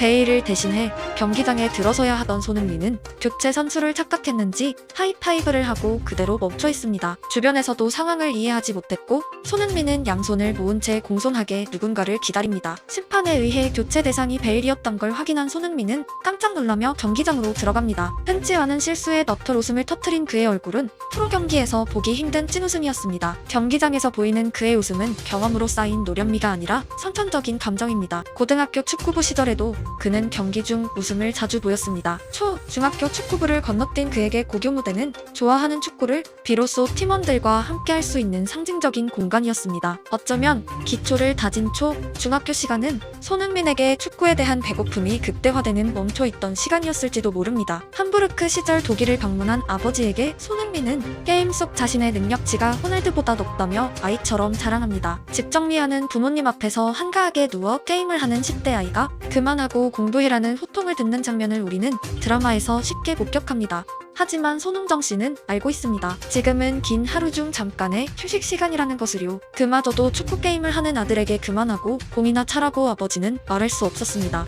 베일을 대신해 경기장에 들어서야 하던 손흥민은 교체 선수를 착각했는지 하이파이브를 하고 그대로 멈춰 있습니다. 주변에서도 상황을 이해하지 못했고 손흥민은 양손을 모은 채 공손하게 누군가를 기다립니다. 심판에 의해 교체 대상이 베일이었던 걸 확인한 손흥민은 깜짝 놀라며 경기장으로 들어갑니다. 흔치 않은 실수에 너털 웃음을 터트린 그의 얼굴은 프로 경기에서 보기 힘든 찐웃음이었습니다. 경기장에서 보이는 그의 웃음은 경험으로 쌓인 노련미가 아니라 선천적인 감정입니다. 고등학교 축구부 시절에도 그는 경기 중 웃음을 자주 보였습니다. 초, 중학교 축구부를 건너뛴 그에게 고교 무대는 좋아하는 축구를 비로소 팀원들과 함께 할 수 있는 상징적인 공간이었습니다. 어쩌면 기초를 다진 초, 중학교 시간은 손흥민에게 축구에 대한 배고픔이 극대화되는 멈춰있던 시간이었을지도 모릅니다. 함부르크 시절 독일을 방문한 아버지에게 손흥민은 게임 속 자신의 능력치가 호날두보다 높다며 아이처럼 자랑합니다. 집 정리하는 부모님 앞에서 한가하게 누워 게임을 하는 10대 아이가 그만 하고 공부해라는 호통을 듣는 장면을 우리는 드라마에서 쉽게 목격합니다. 하지만 손흥정 씨는 알고 있습니다. 지금은 긴 하루 중 잠깐의 휴식 시간이라는 것을요. 그마저도 축구 게임을 하는 아들에게 그만하고 공이나 차라고 아버지는 말할 수 없었습니다.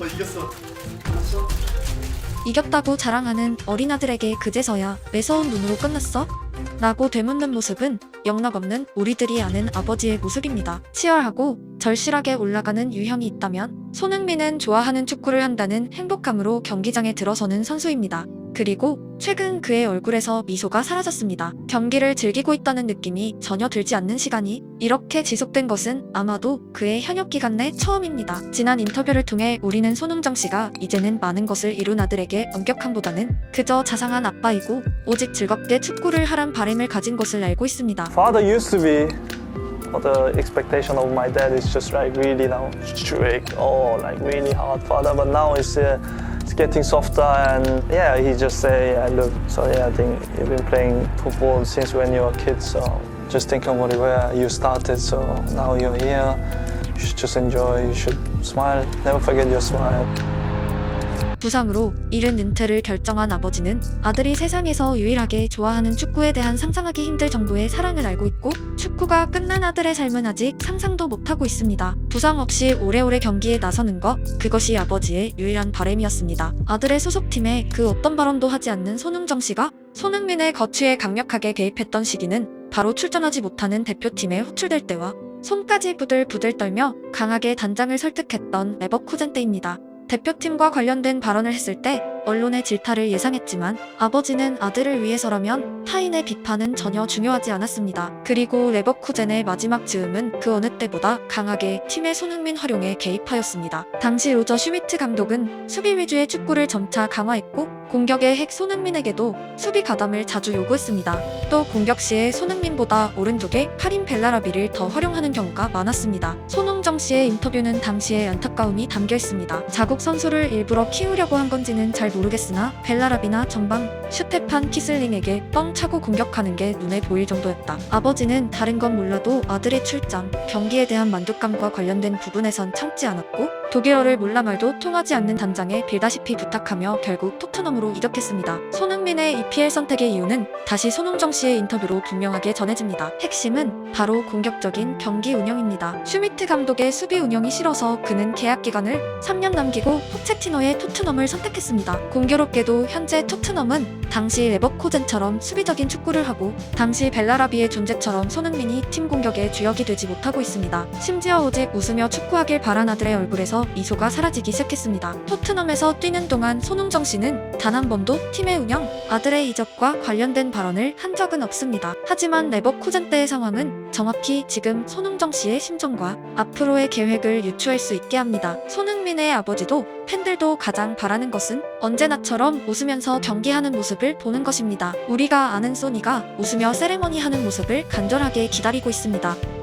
어 이겼어. 이겼다고 자랑하는 어린아들에게 그제서야 매서운 눈으로 끝났어? 라고 되묻는 모습은 영락없는 우리들이 아는 아버지의 모습입니다. 치열하고 절실하게 올라가는 유형이 있다면 손흥민은 좋아하는 축구를 한다는 행복감으로 경기장에 들어서는 선수입니다. 그리고 최근 그의 얼굴에서 미소가 사라졌습니다. 경기를 즐기고 있다는 느낌이 전혀 들지 않는 시간이 이렇게 지속된 것은 아마도 그의 현역 기간 내 처음입니다. 지난 인터뷰를 통해 우리는 손흥정 씨가 이제는 많은 것을 이룬 아들에게 엄격함보다는 그저 자상한 아빠이고 오직 즐겁게 축구를 하란 바람을 가진 것을 알고 있습니다. Father used to be the expectation of my dad is just like really now strict, oh like really hard father. But now it's uh, it's getting softer and yeah, he just say yeah, look. So yeah, I think you've been playing football since when you were a kid. So just think of where you started. So now you're here. You should just enjoy. You should smile. Never forget your smile. 부상으로 이른 은퇴를 결정한 아버지는 아들이 세상에서 유일하게 좋아하는 축구에 대한 상상하기 힘들 정도의 사랑을 알고 있고 축구가 끝난 아들의 삶은 아직 상상도 못하고 있습니다. 부상 없이 오래오래 경기에 나서는 것 그것이 아버지의 유일한 바램이었습니다. 아들의 소속팀에 그 어떤 발언도 하지 않는 손흥정 씨가 손흥민의 거취에 강력하게 개입했던 시기는 바로 출전하지 못하는 대표팀에 호출될 때와 손까지 부들부들 떨며 강하게 단장을 설득했던 레버쿠젠 때입니다. 대표팀과 관련된 발언을 했을 때 언론의 질타를 예상했지만 아버지는 아들을 위해서라면 타인의 비판은 전혀 중요하지 않았습니다. 그리고 레버쿠젠의 마지막 즈음은 그 어느 때보다 강하게 팀의 손흥민 활용에 개입하였습니다. 당시 로저 슈미트 감독은 수비 위주의 축구를 점차 강화했고 공격의 핵 손흥민에게도 수비 가담을 자주 요구했습니다. 또 공격 시에 손흥민보다 오른쪽에 카림 벨라라비를 더 활용하는 경우가 많았습니다. 손흥정 씨의 인터뷰는 당시의 안타까움이 담겨 있습니다. 자국 선수를 일부러 키우려고 한 건지는 잘 모르겠으나 벨라라비나 전방 슈테판 키슬링에게 뻥 차고 공격하는 게 눈에 보일 정도였다. 아버지는 다른 건 몰라도 아들의 출장, 경기에 대한 만족감과 관련된 부분에선 참지 않았고 독일어를 몰라 말도 통하지 않는 단장에 빌다시피 부탁하며 결국 토트넘으로 이적했습니다. 손흥민의 EPL 선택의 이유는 다시 손흥정 씨의 인터뷰로 분명하게 전해집니다. 핵심은 바로 공격적인 경기 운영입니다. 슈미트 감독의 수비 운영이 싫어서 그는 계약 기간을 3년 남기고 포체티노의 토트넘을 선택했습니다. 공교롭게도 현재 토트넘은 당시 레버코젠처럼 수비적인 축구를 하고 당시 벨라라비의 존재처럼 손흥민이 팀 공격의 주역이 되지 못하고 있습니다. 심지어 오직 웃으며 축구하길 바란 아들의 얼굴에서 미소가 사라지기 시작했습니다. 토트넘에서 뛰는 동안 손흥정 씨는 단 한 번도 팀의 운영, 아들의 이적과 관련된 발언을 한 적은 없습니다. 하지만 레버쿠젠 때의 상황은 정확히 지금 손흥정 씨의 심정과 앞으로의 계획을 유추할 수 있게 합니다. 손흥민의 아버지도 팬들도 가장 바라는 것은 언제나처럼 웃으면서 경기하는 모습을 보는 것입니다. 우리가 아는 소니가 웃으며 세레머니 하는 모습을 간절하게 기다리고 있습니다.